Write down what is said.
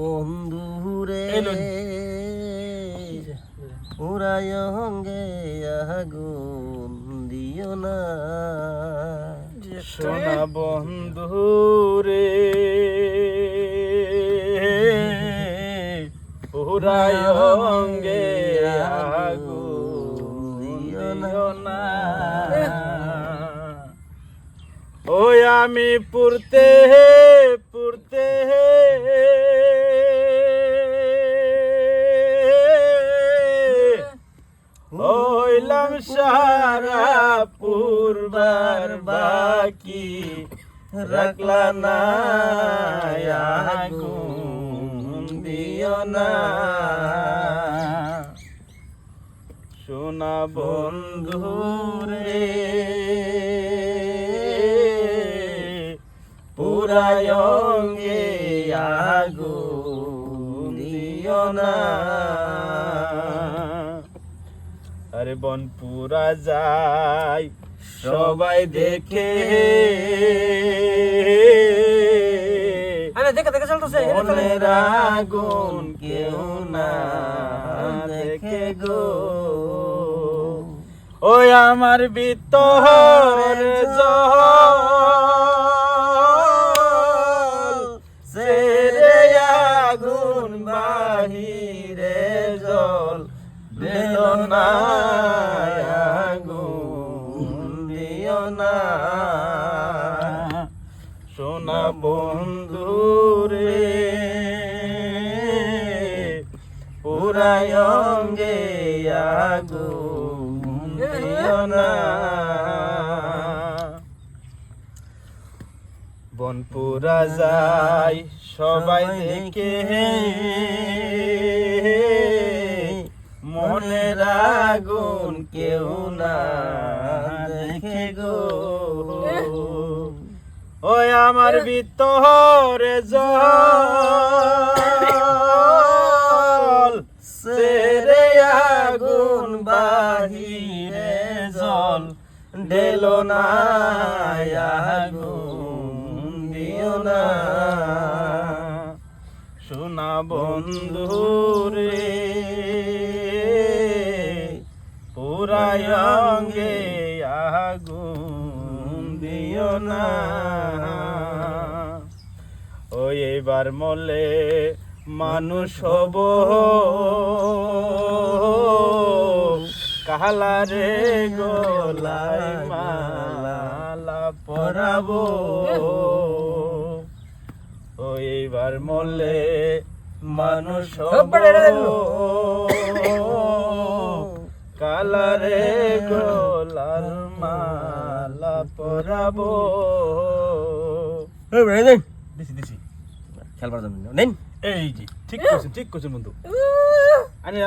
বন্ধু রে এই অঙ্গে আগুন দিও না। সোনা বন্ধু রে পুরায় অঙ্গে আগুন দিও না। ওই আমি পুরতে হে পুরতে হইলাম সারা পূর্বার বাকি রাখলা না দিও না। সোনা বন্ধু রে পুরায়ঙ্গে আগুন দিও না। আরে বন পুরা যায়। সবাই দেখে। আরে দেখে দেখে চলতেছে মনের আগুন কেউ না দেখে গো। ওই আমার ভিতর জল সোনা বন্ধু রে পুরায় অঙ্গে আগুন না। বনপুরা যায়, সবাই দেখে মনের আগুন কেউ না দেখে গো। ওই আমার ভিতরে জল সেরে আগুন বাহিরে জল। ঢেল না আগুন দিও না। সোনা বন্ধু রে পুরায় অঙ্গে আগুন দিও না। ওই এবার মলে মানুষ হব। কালারে গোলায় মালা পরাবো। ও এইবার মলে মানুষ হব। কালারে গোলার মালা পরাবো। দিছি দিছি। খেলবার জন্য। নেন। এই জি ঠিক করছেন ঠিক করছেন বন্ধু। আরে